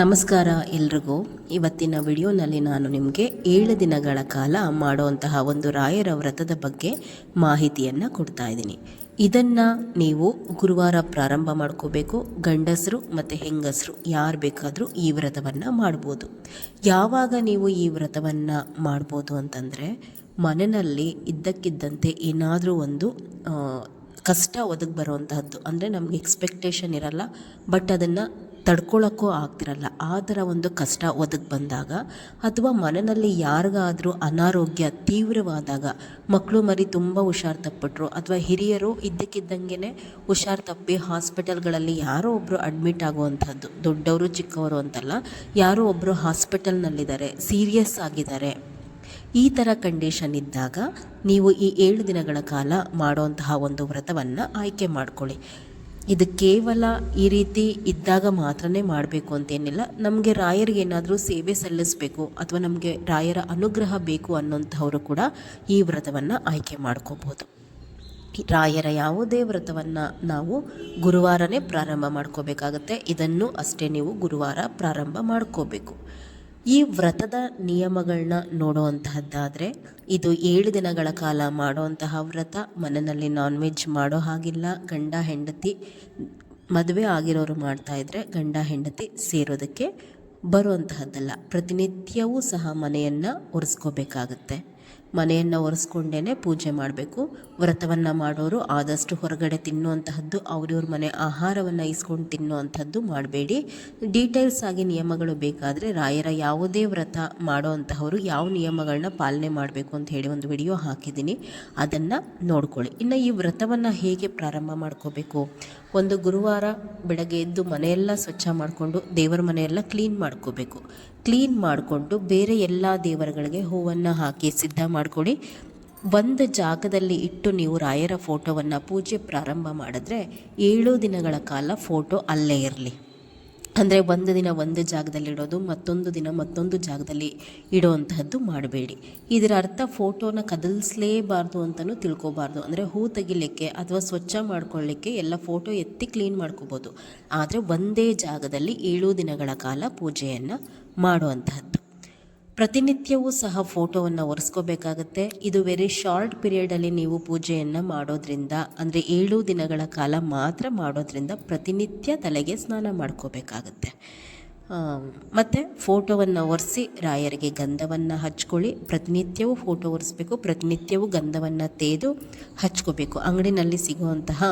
ನಮಸ್ಕಾರ ಎಲ್ರಿಗೂ. ಇವತ್ತಿನ ವಿಡಿಯೋನಲ್ಲಿ ನಾನು ನಿಮಗೆ ಏಳು ದಿನಗಳ ಕಾಲ ಮಾಡುವಂತಹ ಒಂದು ರಾಯರ ವ್ರತದ ಬಗ್ಗೆ ಮಾಹಿತಿಯನ್ನು ಕೊಡ್ತಾ ಇದ್ದೀನಿ. ಇದನ್ನು ನೀವು ಗುರುವಾರ ಪ್ರಾರಂಭ ಮಾಡ್ಕೋಬೇಕು, ಗಂಡಸರು ಮತ್ತು ಹೆಂಗಸರು ಯಾರು ಬೇಕಾದರೂ ಈ ವ್ರತವನ್ನು ಮಾಡ್ಬೋದು. ಯಾವಾಗ ನೀವು ಈ ವ್ರತವನ್ನು ಮಾಡ್ಬೋದು ಅಂತಂದರೆ, ಮನೆಯಲ್ಲಿ ಇದ್ದಕ್ಕಿದ್ದಂತೆ ಏನಾದರೂ ಒಂದು ಕಷ್ಟ ಒದಗಿ ಬರುವಂತಹದ್ದು ಅಂದರೆ ನಮಗೆ ಎಕ್ಸ್ಪೆಕ್ಟೇಷನ್ ಇರಲ್ಲ ಬಟ್ ಅದನ್ನು ತಡ್ಕೊಳ್ಳೋಕ್ಕೂ ಆಗ್ತಿರಲ್ಲ. ಆ ಥರ ಒಂದು ಕಷ್ಟ ಒದಗಿ ಬಂದಾಗ ಅಥವಾ ಮನೆಯಲ್ಲಿ ಯಾರಿಗಾದರೂ ಅನಾರೋಗ್ಯ ತೀವ್ರವಾದಾಗ ಮಕ್ಕಳು ಮರಿ ತುಂಬ ಹುಷಾರು ತಪ್ಪಿಟ್ರು ಅಥವಾ ಹಿರಿಯರು ಇದ್ದಕ್ಕಿದ್ದಂಗೆ ಹುಷಾರು ತಪ್ಪಿ ಹಾಸ್ಪಿಟಲ್ಗಳಲ್ಲಿ ಯಾರೋ ಒಬ್ಬರು ಅಡ್ಮಿಟ್ ಆಗುವಂಥದ್ದು, ದೊಡ್ಡವರು ಚಿಕ್ಕವರು ಅಂತಲ್ಲ, ಯಾರೋ ಒಬ್ಬರು ಹಾಸ್ಪಿಟಲ್ನಲ್ಲಿದ್ದಾರೆ, ಸೀರಿಯಸ್ ಆಗಿದ್ದಾರೆ. ಈ ಥರ ಕಂಡೀಷನ್ ಇದ್ದಾಗ ನೀವು ಈ ಏಳು ದಿನಗಳ ಕಾಲ ಮಾಡುವಂತಹ ಒಂದು ವ್ರತವನ್ನು ಆಯ್ಕೆ ಮಾಡ್ಕೊಳ್ಳಿ. ಇದು ಕೇವಲ ಈ ರೀತಿ ಇದ್ದಾಗ ಮಾತ್ರನೇ ಮಾಡಬೇಕು ಅಂತೇನಿಲ್ಲ. ನಮಗೆ ರಾಯರಿಗೆ ಏನಾದರೂ ಸೇವೆ ಸಲ್ಲಿಸಬೇಕು ಅಥವಾ ನಮಗೆ ರಾಯರ ಅನುಗ್ರಹ ಬೇಕು ಅನ್ನೋಂಥವರು ಕೂಡ ಈ ವ್ರತವನ್ನು ಆಯ್ಕೆ ಮಾಡ್ಕೋಬೋದು. ರಾಯರ ಯಾವುದೇ ವ್ರತವನ್ನು ನಾವು ಗುರುವಾರನೇ ಪ್ರಾರಂಭ ಮಾಡ್ಕೋಬೇಕಾಗತ್ತೆ. ಇದನ್ನು ಅಷ್ಟೇ ನೀವು ಗುರುವಾರ ಪ್ರಾರಂಭ ಮಾಡ್ಕೋಬೇಕು. ಈ ವ್ರತದ ನಿಯಮಗಳನ್ನ ನೋಡುವಂತಹದ್ದಾದರೆ ಇದು ಏಳು ದಿನಗಳ ಕಾಲ ಮಾಡುವಂತಹ ವ್ರತ, ಮನೆಯಲ್ಲಿ ನಾನ್ ವೆಜ್ ಮಾಡೋ ಹಾಗಿಲ್ಲ, ಗಂಡ, ಹೆಂಡತಿ, ಮದುವೆ ಆಗಿರೋರು ಮಾಡ್ತಾ ಇದ್ರೆ ಗಂಡ, ಹೆಂಡತಿ ಸೇರೋದಕ್ಕೆ ಬರುವಂತಹದ್ದಲ್ಲ. ಪ್ರತಿನಿತ್ಯವೂ ಸಹ ಮನೆಯನ್ನು ಒರೆಸ್ಕೋಬೇಕಾಗತ್ತೆ. ಮನೆಯನ್ನು ಒರೆಸ್ಕೊಂಡೇ ಪೂಜೆ ಮಾಡಬೇಕು. ವ್ರತವನ್ನು ಮಾಡೋರು ಆದಷ್ಟು ಹೊರಗಡೆ ತಿನ್ನುವಂತಹದ್ದು, ಅವ್ರವ್ರ ಮನೆ ಆಹಾರವನ್ನು ಇಸ್ಕೊಂಡು ತಿನ್ನುವಂಥದ್ದು ಮಾಡಬೇಡಿ. ಡೀಟೇಲ್ಸ್ ಆಗಿ ನಿಯಮಗಳು ಬೇಕಾದರೆ ರಾಯರ ಯಾವುದೇ ವ್ರತ ಮಾಡೋ ಅಂತಹವರು ಯಾವ ನಿಯಮಗಳನ್ನ ಪಾಲನೆ ಮಾಡಬೇಕು ಅಂತ ಹೇಳಿ ಒಂದು ವಿಡಿಯೋ ಹಾಕಿದ್ದೀನಿ. ಅದನ್ನು ನೋಡ್ಕೊಳ್ಳಿ. ಇನ್ನು ಈ ವ್ರತವನ್ನು ಹೇಗೆ ಪ್ರಾರಂಭ ಮಾಡ್ಕೋಬೇಕು? ಒಂದು ಗುರುವಾರ ಬೆಳಗ್ಗೆ ಎದ್ದು ಮನೆಯೆಲ್ಲ ಸ್ವಚ್ಛ ಮಾಡಿಕೊಂಡು ದೇವರ ಮನೆಯೆಲ್ಲ ಕ್ಲೀನ್ ಮಾಡ್ಕೋಬೇಕು. ಕ್ಲೀನ್ ಮಾಡಿಕೊಂಡು ಬೇರೆ ಎಲ್ಲ ದೇವರುಗಳಿಗೆ ಹೂವನ್ನು ಹಾಕಿ ಸಿದ್ಧ ಮಾಡಿಕೊಡಿ. ಒಂದು ಜಾಗದಲ್ಲಿ ಇಟ್ಟು ನೀವು ರಾಯರ ಫೋಟೋವನ್ನು ಪೂಜೆ ಪ್ರಾರಂಭ ಮಾಡಿದ್ರೆ ಏಳು ದಿನಗಳ ಕಾಲ ಫೋಟೋ ಅಲ್ಲೇ ಇರಲಿ. ಅಂದರೆ ಒಂದು ದಿನ ಒಂದು ಜಾಗದಲ್ಲಿ ಇಡೋದು, ಮತ್ತೊಂದು ದಿನ ಮತ್ತೊಂದು ಜಾಗದಲ್ಲಿ ಇಡುವಂತಹದ್ದು ಮಾಡಬೇಡಿ. ಇದರ ಅರ್ಥ ಫೋಟೋನ ಕದಲಿಸಲೇಬಾರ್ದು ಅಂತಲೂ ತಿಳ್ಕೊಬಾರ್ದು. ಅಂದರೆ ಹೂ ತೆಗಿಲಿಕ್ಕೆ ಅಥವಾ ಸ್ವಚ್ಛ ಮಾಡ್ಕೊಳ್ಳಿಕ್ಕೆ ಎಲ್ಲ ಫೋಟೋ ಎತ್ತಿ ಕ್ಲೀನ್ ಮಾಡ್ಕೋಬೋದು. ಆದರೆ ಒಂದೇ ಜಾಗದಲ್ಲಿ ಏಳು ದಿನಗಳ ಕಾಲ ಪೂಜೆಯನ್ನು ಮಾಡುವಂತಹದ್ದು. ಪ್ರತಿನಿತ್ಯವೂ ಸಹ ಫೋಟೋವನ್ನು ಒರೆಸ್ಕೋಬೇಕಾಗತ್ತೆ. ಇದು ವೆರಿ ಶಾರ್ಟ್ ಪೀರಿಯಡಲ್ಲಿ ನೀವು ಪೂಜೆಯನ್ನು ಮಾಡೋದ್ರಿಂದ, ಅಂದರೆ ಏಳು ದಿನಗಳ ಕಾಲ ಮಾತ್ರ ಮಾಡೋದ್ರಿಂದ ಪ್ರತಿನಿತ್ಯ ತಲೆಗೆ ಸ್ನಾನ ಮಾಡ್ಕೋಬೇಕಾಗತ್ತೆ. ಮತ್ತು ಫೋಟೋವನ್ನು ಒರೆಸಿ ರಾಯರಿಗೆ ಗಂಧವನ್ನು ಹಚ್ಕೊಳ್ಳಿ. ಪ್ರತಿನಿತ್ಯವೂ ಫೋಟೋ ಒರೆಸ್ಬೇಕು, ಪ್ರತಿನಿತ್ಯವೂ ಗಂಧವನ್ನು ತೇದು ಹಚ್ಕೋಬೇಕು. ಅಂಗಡಿನಲ್ಲಿ ಸಿಗುವಂತಹ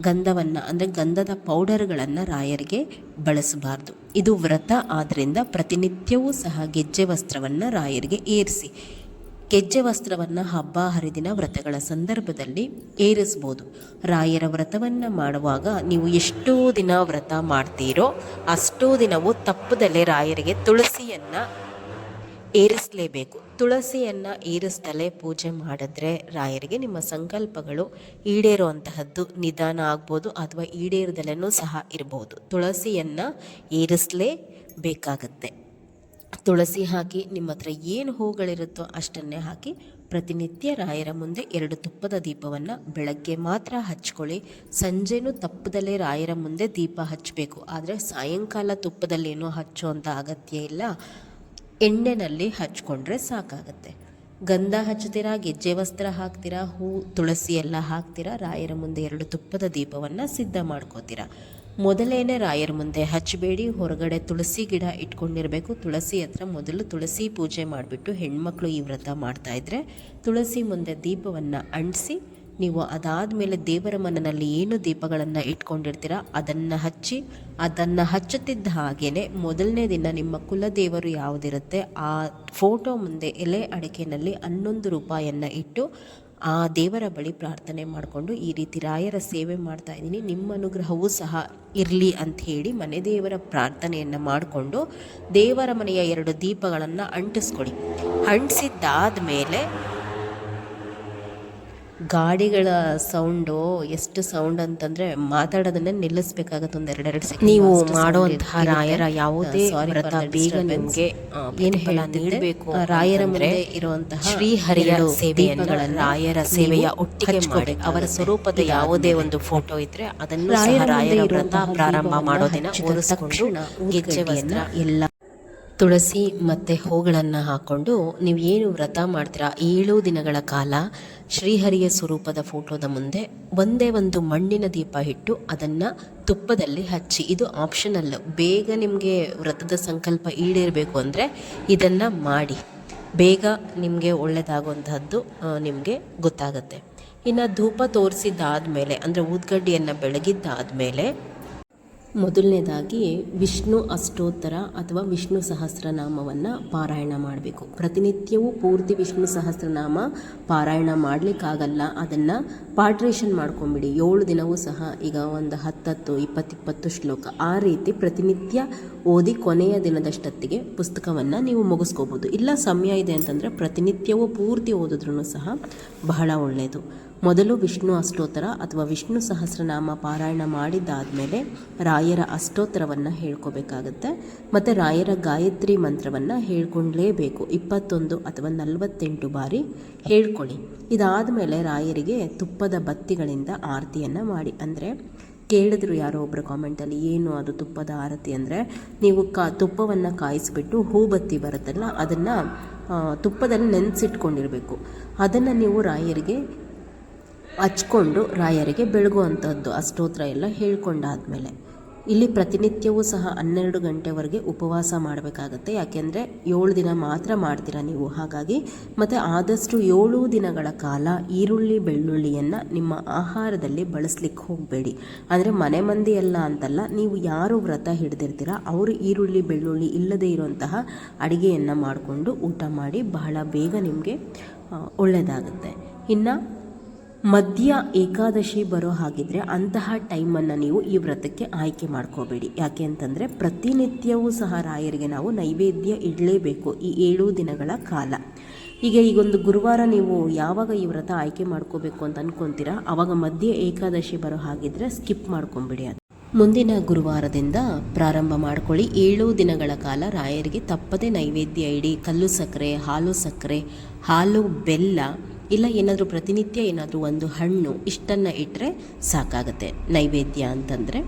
ಗಂಧವನ್ನು, ಅಂದರೆ ಗಂಧದ ಪೌಡರ್ಗಳನ್ನು ರಾಯರಿಗೆ ಬಳಸಬಾರ್ದು. ಇದು ವ್ರತ ಆದ್ದರಿಂದ ಪ್ರತಿನಿತ್ಯವೂ ಸಹ ಗೆಜ್ಜೆ ವಸ್ತ್ರವನ್ನು ರಾಯರಿಗೆ ಏರಿಸಿ. ಗೆಜ್ಜೆ ವಸ್ತ್ರವನ್ನು ಹಬ್ಬ, ಹರಿದಿನ ವ್ರತಗಳ ಸಂದರ್ಭದಲ್ಲಿ ಏರಿಸ್ಬೋದು. ರಾಯರ ವ್ರತವನ್ನು ಮಾಡುವಾಗ ನೀವು ಎಷ್ಟೋ ದಿನ ವ್ರತ ಮಾಡ್ತೀರೋ ಅಷ್ಟೋ ದಿನವೂ ತಪ್ಪದಲ್ಲೇ ರಾಯರಿಗೆ ತುಳಸಿಯನ್ನು ಏರಿಸಲೇಬೇಕು. ತುಳಸಿಯನ್ನು ಏರಿಸ್ದಲೇ ಪೂಜೆ ಮಾಡಿದ್ರೆ ರಾಯರಿಗೆ ನಿಮ್ಮ ಸಂಕಲ್ಪಗಳು ಈಡೇರುವಂತಹದ್ದು ನಿಧಾನ ಆಗ್ಬೋದು ಅಥವಾ ಈಡೇರದಲ್ಲೂ ಸಹ ಇರ್ಬೋದು. ತುಳಸಿಯನ್ನು ಏರಿಸಲೇಬೇಕಾಗತ್ತೆ. ತುಳಸಿ ಹಾಕಿ ನಿಮ್ಮ ಹತ್ರ ಏನು ಹೂಗಳಿರುತ್ತೋ ಅಷ್ಟನ್ನೇ ಹಾಕಿ ಪ್ರತಿನಿತ್ಯ ರಾಯರ ಮುಂದೆ ಎರಡು ತುಪ್ಪದ ದೀಪವನ್ನು ಬೆಳಗ್ಗೆ ಮಾತ್ರ ಹಚ್ಕೊಳ್ಳಿ. ಸಂಜೆನೂ ತಪ್ಪದಲ್ಲೇ ರಾಯರ ಮುಂದೆ ದೀಪ ಹಚ್ಚಬೇಕು. ಆದರೆ ಸಾಯಂಕಾಲ ತುಪ್ಪದಲ್ಲೇನೂ ಹಚ್ಚುವಂಥ ಅಗತ್ಯ ಇಲ್ಲ. ಎಣ್ಣೆನಲ್ಲಿ ಹಚ್ಕೊಂಡ್ರೆ ಸಾಕಾಗತ್ತೆ. ಗಂಧ ಹಚ್ತೀರಾ ಗೆಜ್ಜೆ ವಸ್ತ್ರ ಹಾಕ್ತೀರಾ, ಹೂ, ತುಳಸಿ ಎಲ್ಲ ಹಾಕ್ತೀರಾ, ರಾಯರ ಮುಂದೆ ಎರಡು ತುಪ್ಪದ ದೀಪವನ್ನು ಸಿದ್ಧ ಮಾಡ್ಕೋತೀರಾ. ಮೊದಲೇನೆ ರಾಯರ ಮುಂದೆ ಹಚ್ಚಬೇಡಿ, ಹೊರಗಡೆ ತುಳಸಿ ಗಿಡ ಇಟ್ಕೊಂಡಿರಬೇಕು. ತುಳಸಿ ಹತ್ರ ಮೊದಲು ತುಳಸಿ ಪೂಜೆ ಮಾಡಿಬಿಟ್ಟು ಹೆಣ್ಮಕ್ಳು ಈ ವ್ರತ ಮಾಡ್ತಾಯಿದ್ರೆ ತುಳಸಿ ಮುಂದೆ ದೀಪವನ್ನು ಅಂಟಿಸಿ ನೀವು ಅದಾದ ಮೇಲೆ ದೇವರ ಮನನಲ್ಲಿ ಏನು ದೀಪಗಳನ್ನು ಇಟ್ಕೊಂಡಿರ್ತೀರ, ಅದನ್ನು ಹಚ್ಚಿ, ಅದನ್ನು ಹಚ್ಚುತ್ತಿದ್ದ ಹಾಗೇ ಮೊದಲನೇ ದಿನ ನಿಮ್ಮ ಕುಲದೇವರು ಯಾವುದಿರುತ್ತೆ, ಆ ಫೋಟೋ ಮುಂದೆ ಎಲೆ ಅಡಿಕೆನಲ್ಲಿ ಹನ್ನೊಂದು ರೂಪಾಯನ್ನು ಇಟ್ಟು ಆ ದೇವರ ಬಳಿ ಪ್ರಾರ್ಥನೆ ಮಾಡಿಕೊಂಡು ಈ ರೀತಿ ರಾಯರ ಸೇವೆ ಮಾಡ್ತಾ ಇದ್ದೀನಿ. ನಿಮ್ಮ ಅನುಗ್ರಹವೂ ಸಹ ಇರಲಿ ಅಂತ ಹೇಳಿ ಮನೆ ದೇವರ ಪ್ರಾರ್ಥನೆಯನ್ನು ಮಾಡಿಕೊಂಡು ದೇವರ ಮನೆಯ ಎರಡು ದೀಪಗಳನ್ನು ಅಂಟಿಸ್ಕೊಡಿ. ಅಂಟಿಸಿದ್ದಾದ ಮೇಲೆ ಗಾಡಿಗಳ ಸೌಂಡು ಎಷ್ಟು ಸೌಂಡ್ ಅಂತಂದ್ರೆ ಮಾತಾಡೋದನ್ನ ನಿಲ್ಲಿಸ್ಬೇಕಾಗತ್ತೆ ಒಂದ್ ಎರಡೆರಡು ಸೆಕೆಂಡ್ ನೀವು ಮಾಡುವಂತಹ ರಾಯರ ಯಾವುದೇ ವ್ರತ ಬೇಗ ನಿಮ್ಗೆ, ಏನು ಹೇಳ್ತಿದ್ದೆ ರಾಯರ ಮೇಲೆ ಮುಂದೆ ಇರುವಂತಹ ಶ್ರೀಹರಿಯ ಹರಿಯ ಸೇವೆಯನ್ನ ರಾಯರ ಸೇವೆಯ ಒಟ್ಟಿಗೆ ಮಾಡಿ ಅವರ ಸ್ವರೂಪದ ಯಾವುದೇ ಒಂದು ಫೋಟೋ ಇದ್ರೆ ಅದನ್ನು ರಾಯರ ವ್ರತ ಪ್ರಾರಂಭ ಮಾಡೋ ದಿನ ಗೆಜ್ಜೆ ವಸ್ತ್ರ ಎಲ್ಲ ತುಳಸಿ ಮತ್ತು ಹೂಗಳನ್ನು ಹಾಕ್ಕೊಂಡು ನೀವು ಏನು ವ್ರತ ಮಾಡ್ತೀರಾ? ಏಳು ದಿನಗಳ ಕಾಲ ಶ್ರೀಹರಿಯ ಸ್ವರೂಪದ ಫೋಟೋದ ಮುಂದೆ ಒಂದೇ ಒಂದು ಮಣ್ಣಿನ ದೀಪ ಇಟ್ಟು ಅದನ್ನು ತುಪ್ಪದಲ್ಲಿ ಹಚ್ಚಿ. ಇದು ಆಪ್ಷನಲ್. ಬೇಗ ನಿಮಗೆ ವ್ರತದ ಸಂಕಲ್ಪ ಈಡೇರಬೇಕು ಅಂದರೆ ಇದನ್ನು ಮಾಡಿ. ಬೇಗ ನಿಮಗೆ ಒಳ್ಳೆಯದಾಗುವಂತಹದ್ದು ನಿಮಗೆ ಗೊತ್ತಾಗುತ್ತೆ. ಇನ್ನು ಧೂಪ ತೋರಿಸಿದ್ದಾದಮೇಲೆ ಅಂದರೆ ಊದ್ಗಡ್ಡಿಯನ್ನು ಬೆಳಗಿದ್ದಾದಮೇಲೆ ಮೊದಲನೇದಾಗಿ ವಿಷ್ಣು ಅಷ್ಟೋತ್ತರ ಅಥವಾ ವಿಷ್ಣು ಸಹಸ್ರನಾಮವನ್ನು ಪಾರಾಯಣ ಮಾಡಬೇಕು. ಪ್ರತಿನಿತ್ಯವೂ ಪೂರ್ತಿ ವಿಷ್ಣು ಸಹಸ್ರನಾಮ ಪಾರಾಯಣ ಮಾಡಲಿಕ್ಕಾಗಲ್ಲ. ಅದನ್ನು ಪಾಟ್ರೇಷನ್ ಮಾಡ್ಕೊಂಬಿಡಿ. ಏಳು ದಿನವೂ ಸಹ ಈಗ ಒಂದು ಹತ್ತತ್ತು, ಇಪ್ಪತ್ತಿಪ್ಪತ್ತು ಶ್ಲೋಕ. ಆ ರೀತಿ ಪ್ರತಿನಿತ್ಯ ಓದಿ ಕೊನೆಯ ದಿನದಷ್ಟೊತ್ತಿಗೆ ಪುಸ್ತಕವನ್ನು ನೀವು ಮುಗಿಸ್ಕೋಬೋದು. ಇಲ್ಲ ಸಮಯ ಇದೆ ಅಂತಂದರೆ ಪ್ರತಿನಿತ್ಯವೂ ಪೂರ್ತಿ ಓದಿದ್ರೂ ಸಹ ಬಹಳ ಒಳ್ಳೆಯದು ಮೊದಲು ವಿಷ್ಣು ಅಷ್ಟೋತ್ತರ ಅಥವಾ ವಿಷ್ಣು ಸಹಸ್ರನಾಮ ಪಾರಾಯಣ ಮಾಡಿದ್ದಾದಮೇಲೆ ರಾಯರ ಅಷ್ಟೋತ್ತರವನ್ನು ಹೇಳ್ಕೋಬೇಕಾಗತ್ತೆ. ಮತ್ತು ರಾಯರ ಗಾಯತ್ರಿ ಮಂತ್ರವನ್ನು ಹೇಳ್ಕೊಂಡ್ಲೇಬೇಕು. ಇಪ್ಪತ್ತೊಂದು ಅಥವಾ ನಲವತ್ತೆಂಟು ಬಾರಿ ಹೇಳ್ಕೊಳ್ಳಿ. ಇದಾದಮೇಲೆ ರಾಯರಿಗೆ ತುಪ್ಪದ ಬತ್ತಿಗಳಿಂದ ಆರತಿಯನ್ನು ಮಾಡಿ. ಅಂದರೆ ಕೇಳಿದ್ರು ಯಾರೋ ಒಬ್ಬರು ಕಾಮೆಂಟಲ್ಲಿ ಏನು ಅದು ತುಪ್ಪದ ಆರತಿ? ಅಂದರೆ ನೀವು ಕಾ, ತುಪ್ಪವನ್ನು ಕಾಯಿಸಿಬಿಟ್ಟು ಹೂ ಬತ್ತಿ ಬರುತ್ತಲ್ಲ, ಅದನ್ನು ತುಪ್ಪದಲ್ಲಿ ನೆನೆಸಿಟ್ಕೊಂಡಿರಬೇಕು. ಅದನ್ನು ನೀವು ರಾಯರಿಗೆ ಹಚ್ಕೊಂಡು ರಾಯರಿಗೆ ಬೆಳಗುವಂಥದ್ದು ಅಷ್ಟೋತ್ರ ಎಲ್ಲ ಹೇಳ್ಕೊಂಡಾದ್ಮೇಲೆ. ಇಲ್ಲಿ ಪ್ರತಿನಿತ್ಯವೂ ಸಹ ಹನ್ನೆರಡು ಗಂಟೆವರೆಗೆ ಉಪವಾಸ ಮಾಡಬೇಕಾಗತ್ತೆ. ಯಾಕೆಂದರೆ ಏಳು ದಿನ ಮಾತ್ರ ಮಾಡ್ತೀರಾ ನೀವು. ಹಾಗಾಗಿ ಮತ್ತು ಆದಷ್ಟು ಏಳು ದಿನಗಳ ಕಾಲ ಈರುಳ್ಳಿ, ಬೆಳ್ಳುಳ್ಳಿಯನ್ನು ನಿಮ್ಮ ಆಹಾರದಲ್ಲಿ ಬಳಸ್ಲಿಕ್ಕೆ ಹೋಗಬೇಡಿ. ಅಂದರೆ ಮನೆ ಮಂದಿ ಎಲ್ಲ ಅಂತಲ್ಲ, ನೀವು ಯಾರು ವ್ರತ ಹಿಡಿದಿರ್ತೀರ, ಅವರು ಈರುಳ್ಳಿ, ಬೆಳ್ಳುಳ್ಳಿ ಇಲ್ಲದೇ ಇರುವಂತಹ ಅಡುಗೆಯನ್ನು ಮಾಡಿಕೊಂಡು ಊಟ ಮಾಡಿ ಬಹಳ ಬೇಗ ನಿಮಗೆ ಒಳ್ಳೆಯದಾಗುತ್ತೆ ಇನ್ನು ಮಧ್ಯ ಏಕಾದಶಿ ಬರೋ ಹಾಗಿದ್ರೆ ಅಂತಹ ಟೈಮನ್ನು ನೀವು ಈ ವ್ರತಕ್ಕೆ ಆಯ್ಕೆ ಮಾಡ್ಕೋಬೇಡಿ. ಯಾಕೆ ಅಂತಂದರೆ ಪ್ರತಿನಿತ್ಯವೂ ಸಹ ರಾಯರಿಗೆ ನಾವು ನೈವೇದ್ಯ ಇಡಲೇಬೇಕು ಈ ಏಳು ದಿನಗಳ ಕಾಲ. ಈಗ ಈಗೊಂದು ಗುರುವಾರ ನೀವು ಯಾವಾಗ ಈ ವ್ರತ ಆಯ್ಕೆ ಮಾಡ್ಕೋಬೇಕು ಅಂತ ಅನ್ಕೊಂತೀರಾ? ಆವಾಗ ಮಧ್ಯ ಏಕಾದಶಿ ಬರೋ ಹಾಗಿದ್ರೆ ಸ್ಕಿಪ್ ಮಾಡ್ಕೊಂಬಿಡಿ ಅದು. ಮುಂದಿನ ಗುರುವಾರದಿಂದ ಪ್ರಾರಂಭ ಮಾಡ್ಕೊಳ್ಳಿ. ಏಳು ದಿನಗಳ ಕಾಲ ರಾಯರಿಗೆ ತಪ್ಪದೇ ನೈವೇದ್ಯ ಇಡಿ. ಕಲ್ಲು ಸಕ್ಕರೆ, ಹಾಲು ಸಕ್ಕರೆ, ಹಾಲು ಬೆಲ್ಲ ಇಲ್ಲ ಏನಾದರೂ ಪ್ರತಿನಿತ್ಯ ಏನಾದರೂ ಒಂದು ಹಣ್ಣು ಇಷ್ಟನ್ನು ಇಟ್ಟರೆ ಸಾಕಾಗುತ್ತೆ. ನೈವೇದ್ಯ ಅಂತಂದರೆ.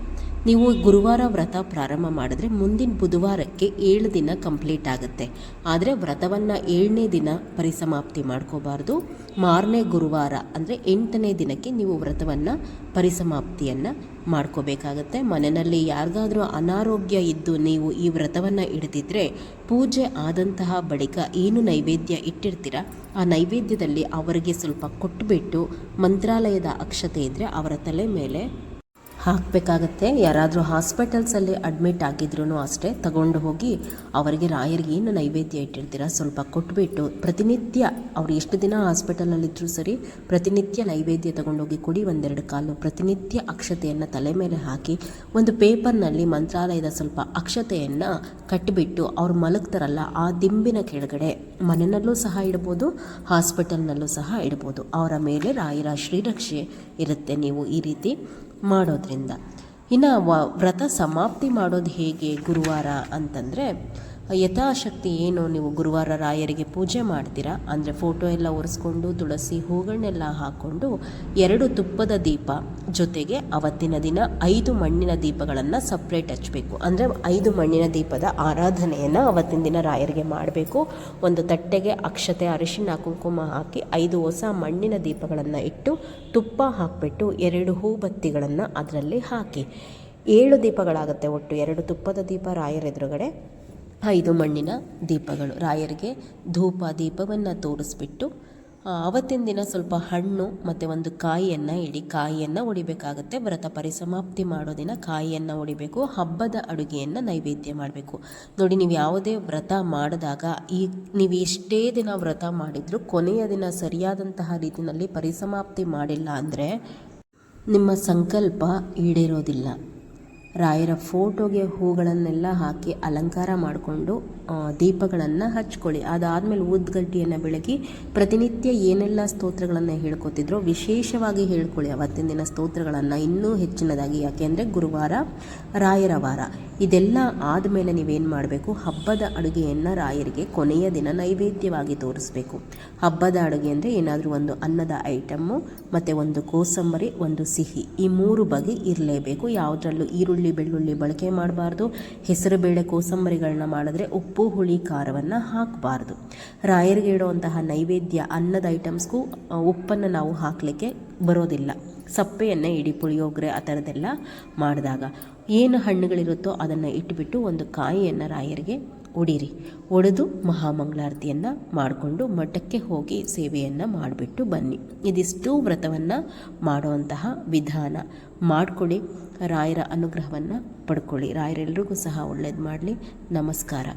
ನೀವು ಗುರುವಾರ ವ್ರತ ಪ್ರಾರಂಭ ಮಾಡಿದ್ರೆ ಮುಂದಿನ ಬುಧವಾರಕ್ಕೆ ಏಳು ದಿನ ಕಂಪ್ಲೀಟ್ ಆಗುತ್ತೆ. ಆದರೆ ವ್ರತವನ್ನು ಏಳನೇ ದಿನ ಪರಿಸಮಾಪ್ತಿ ಮಾಡ್ಕೋಬಾರ್ದು. ಮಾರನೇ ಗುರುವಾರ ಅಂದರೆ ಎಂಟನೇ ದಿನಕ್ಕೆ ನೀವು ವ್ರತವನ್ನು ಪರಿಸಮಾಪ್ತಿಯನ್ನು ಮಾಡ್ಕೋಬೇಕಾಗತ್ತೆ. ಮನೆಯಲ್ಲಿ ಯಾರಿಗಾದರೂ ಅನಾರೋಗ್ಯ ಇದ್ದು ನೀವು ಈ ವ್ರತವನ್ನು ಹಿಡಿದಿದ್ರೆ ಪೂಜೆ ಆದಂತಹ ಬಳಿಕ ಏನು ನೈವೇದ್ಯ ಇಟ್ಟಿರ್ತೀರ? ಆ ನೈವೇದ್ಯದಲ್ಲಿ ಅವರಿಗೆ ಸ್ವಲ್ಪ ಕೊಟ್ಟುಬಿಟ್ಟು ಮಂತ್ರಾಲಯದ ಅಕ್ಷತೆ ಇದ್ದರೆ ಅವರ ತಲೆ ಮೇಲೆ ಹಾಕಬೇಕಾಗತ್ತೆ. ಯಾರಾದರೂ ಹಾಸ್ಪಿಟಲ್ಸಲ್ಲಿ ಅಡ್ಮಿಟ್ ಆಗಿದ್ರೂ ಅಷ್ಟೇ ತಗೊಂಡು ಹೋಗಿ ಅವರಿಗೆ ರಾಯರಿಗೆ ಏನು ನೈವೇದ್ಯ ಇಟ್ಟಿರ್ತೀರ ಸ್ವಲ್ಪ ಕೊಟ್ಬಿಟ್ಟು ಪ್ರತಿನಿತ್ಯ ಅವ್ರು ಎಷ್ಟು ದಿನ ಹಾಸ್ಪಿಟಲಲ್ಲಿದ್ದರೂ ಸರಿ ಪ್ರತಿನಿತ್ಯ ನೈವೇದ್ಯ ತಗೊಂಡೋಗಿ ಕೊಡಿ ಒಂದೆರಡು ಕಾಲು ಪ್ರತಿನಿತ್ಯ ಅಕ್ಷತೆಯನ್ನು ತಲೆ ಮೇಲೆ ಹಾಕಿ ಒಂದು ಪೇಪರ್ನಲ್ಲಿ ಮಂತ್ರಾಲಯದ ಸ್ವಲ್ಪ ಅಕ್ಷತೆಯನ್ನು ಕಟ್ಟಿಬಿಟ್ಟು ಅವ್ರು ಮಲಗ್ತಾರಲ್ಲ ಆ ದಿಂಬಿನ ಕೆಳಗಡೆ ಮನೆಯಲ್ಲೂ ಸಹ ಇಡ್ಬೋದು, ಹಾಸ್ಪಿಟಲ್ನಲ್ಲೂ ಸಹ ಇಡ್ಬೋದು. ಅವರ ಮೇಲೆ ರಾಯರ ಶ್ರೀರಕ್ಷೆ ಇರುತ್ತೆ ನೀವು ಈ ರೀತಿ. ಮಾಡೋದ್ರಿಂದ. ಇನ್ನು ವ್ರತ ಸಮಾಪ್ತಿ ಮಾಡೋದು ಹೇಗೆ ಗುರುವಾರ ಅಂತಂದರೆ ಯಥಾಶಕ್ತಿ ಏನು ನೀವು ಗುರುವಾರ ರಾಯರಿಗೆ ಪೂಜೆ ಮಾಡ್ತೀರಾ? ಅಂದರೆ ಫೋಟೋ ಎಲ್ಲ ಒರೆಸ್ಕೊಂಡು ತುಳಸಿ ಹೂಗಳನ್ನೆಲ್ಲ ಹಾಕ್ಕೊಂಡು ಎರಡು ತುಪ್ಪದ ದೀಪ ಜೊತೆಗೆ ಅವತ್ತಿನ ದಿನ ಐದು ಮಣ್ಣಿನ ದೀಪಗಳನ್ನು ಸಪ್ರೇಟ್ ಹಚ್ಚಬೇಕು ಅಂದರೆ ಐದು ಮಣ್ಣಿನ ದೀಪದ ಆರಾಧನೆಯನ್ನು ಅವತ್ತಿನ ದಿನ ರಾಯರಿಗೆ ಮಾಡಬೇಕು. ಒಂದು ತಟ್ಟೆಗೆ ಅಕ್ಷತೆ ಅರಿಶಿನ ಕುಂಕುಮ ಹಾಕಿ ಐದು ಹೊಸ ಮಣ್ಣಿನ ದೀಪಗಳನ್ನು ಇಟ್ಟು ತುಪ್ಪ ಹಾಕಿಬಿಟ್ಟು ಎರಡು ಹೂಬತ್ತಿಗಳನ್ನು ಅದರಲ್ಲಿ ಹಾಕಿ. ಏಳು ದೀಪಗಳಾಗುತ್ತೆ ಒಟ್ಟು ಎರಡು ತುಪ್ಪದ ದೀಪ ರಾಯರ ಎದುರುಗಡೆ ಐದು ಮಣ್ಣಿನ ದೀಪಗಳು. ರಾಯರಿಗೆ ಧೂಪ ದೀಪವನ್ನು ತೋರಿಸ್ಬಿಟ್ಟು ಅವತ್ತಿನ ದಿನ ಸ್ವಲ್ಪ ಹಣ್ಣು ಮತ್ತು ಒಂದು ಕಾಯಿಯನ್ನು ಇಡಿ, ಕಾಯಿಯನ್ನು ಒಡಿಬೇಕಾಗುತ್ತೆ. ವ್ರತ ಪರಿಸಮಾಪ್ತಿ ಮಾಡೋ ದಿನ ಕಾಯಿಯನ್ನು ಹೊಡಿಬೇಕು ಹಬ್ಬದ ಅಡುಗೆಯನ್ನು ನೈವೇದ್ಯ ಮಾಡಬೇಕು. ನೋಡಿ, ನೀವು ಯಾವುದೇ ವ್ರತ ಮಾಡಿದಾಗ ಈ, ನೀವು ಎಷ್ಟೇ ದಿನ ವ್ರತ ಮಾಡಿದರೂ ಕೊನೆಯ ದಿನ ಸರಿಯಾದಂತಹ ರೀತಿಯಲ್ಲಿ ಪರಿಸಮಾಪ್ತಿ ಮಾಡಿಲ್ಲ ಅಂದರೆ ನಿಮ್ಮ ಸಂಕಲ್ಪ ಈಡೇರೋದಿಲ್ಲ. ರಾಯರ ಫೋಟೋಗೆ ಹೂಗಳನ್ನೆಲ್ಲ ಹಾಕಿ ಅಲಂಕಾರ ಮಾಡಿಕೊಂಡು ದೀಪಗಳನ್ನು ಹಚ್ಕೊಳ್ಳಿ. ಅದಾದಮೇಲೆ ಊದ್ಗಡ್ಡಿಯನ್ನು ಬೆಳಗಿ ಪ್ರತಿನಿತ್ಯ ಏನೆಲ್ಲ ಸ್ತೋತ್ರಗಳನ್ನು ಹೇಳ್ಕೊತಿದ್ರು ವಿಶೇಷವಾಗಿ ಹೇಳ್ಕೊಳ್ಳಿ. ಅವತ್ತಿನ ದಿನ ಸ್ತೋತ್ರಗಳನ್ನು ಇನ್ನೂ ಹೆಚ್ಚಿನದಾಗಿ. ಯಾಕೆಂದರೆ ಗುರುವಾರ, ರಾಯರ ವಾರ. ಇದೆಲ್ಲ ಆದಮೇಲೆ ನೀವೇನು ಮಾಡಬೇಕು? ಹಬ್ಬದ ಅಡುಗೆಯನ್ನು ರಾಯರಿಗೆ ಕೊನೆಯ ದಿನ ನೈವೇದ್ಯವಾಗಿ ತೋರಿಸ್ಬೇಕು. ಹಬ್ಬದ ಅಡುಗೆ ಅಂದರೆ ಏನಾದರೂ ಒಂದು ಅನ್ನದ ಐಟಮ್ಮು, ಮತ್ತು ಒಂದು ಕೋಸಂಬರಿ, ಒಂದು ಸಿಹಿ. ಈ ಮೂರು ಬಗೆ ಇರಲೇಬೇಕು. ಯಾವುದರಲ್ಲೂ ಈರುಳ್ಳಿ ಬೆಳ್ಳುಳ್ಳಿ ಬಳಕೆ ಮಾಡಬಾರ್ದು. ಹೆಸರುಬೇಳೆ ಕೋಸಂಬರಿಗಳನ್ನ ಮಾಡಿದ್ರೆ ಉಪ್ಪು, ಹುಳಿ, ಖಾರವನ್ನು ಹಾಕಬಾರ್ದು. ರಾಯರಿಗೆ ಇಡುವಂತಹ ನೈವೇದ್ಯ ಅನ್ನದ ಐಟಮ್ಸ್ಗೂ ಉಪ್ಪನ್ನು ನಾವು ಹಾಕಲಿಕ್ಕೆ ಬರೋದಿಲ್ಲ. ಸಪ್ಪೆಯನ್ನು ಇಡಿ ಪುಳಿಯೋಗರೆ ಆ ಥರದ್ದೆಲ್ಲ ಮಾಡಿದಾಗ ಏನು ಹಣ್ಣುಗಳಿರುತ್ತೋ ಅದನ್ನು ಇಟ್ಬಿಟ್ಟು ಒಂದು ಕಾಯಿಯನ್ನು ರಾಯರಿಗೆ ಒಡಿರಿ. ಒಡೆದು ಮಹಾಮಂಗಳಾರತಿಯನ್ನು ಮಾಡಿಕೊಂಡು ಮಠಕ್ಕೆ ಹೋಗಿ ಸೇವೆಯನ್ನು ಮಾಡಿಬಿಟ್ಟು ಬನ್ನಿ. ಇದಿಷ್ಟು ವ್ರತವನ್ನು ಮಾಡುವಂತಹ ವಿಧಾನ. ಮಾಡಿಕೊಡಿ, ರಾಯರ ಅನುಗ್ರಹವನ್ನು ಪಡ್ಕೊಳ್ಳಿ. ರಾಯರೆಲ್ಲರಿಗೂ ಸಹ ಒಳ್ಳೇದು ಮಾಡಲಿ. ನಮಸ್ಕಾರ.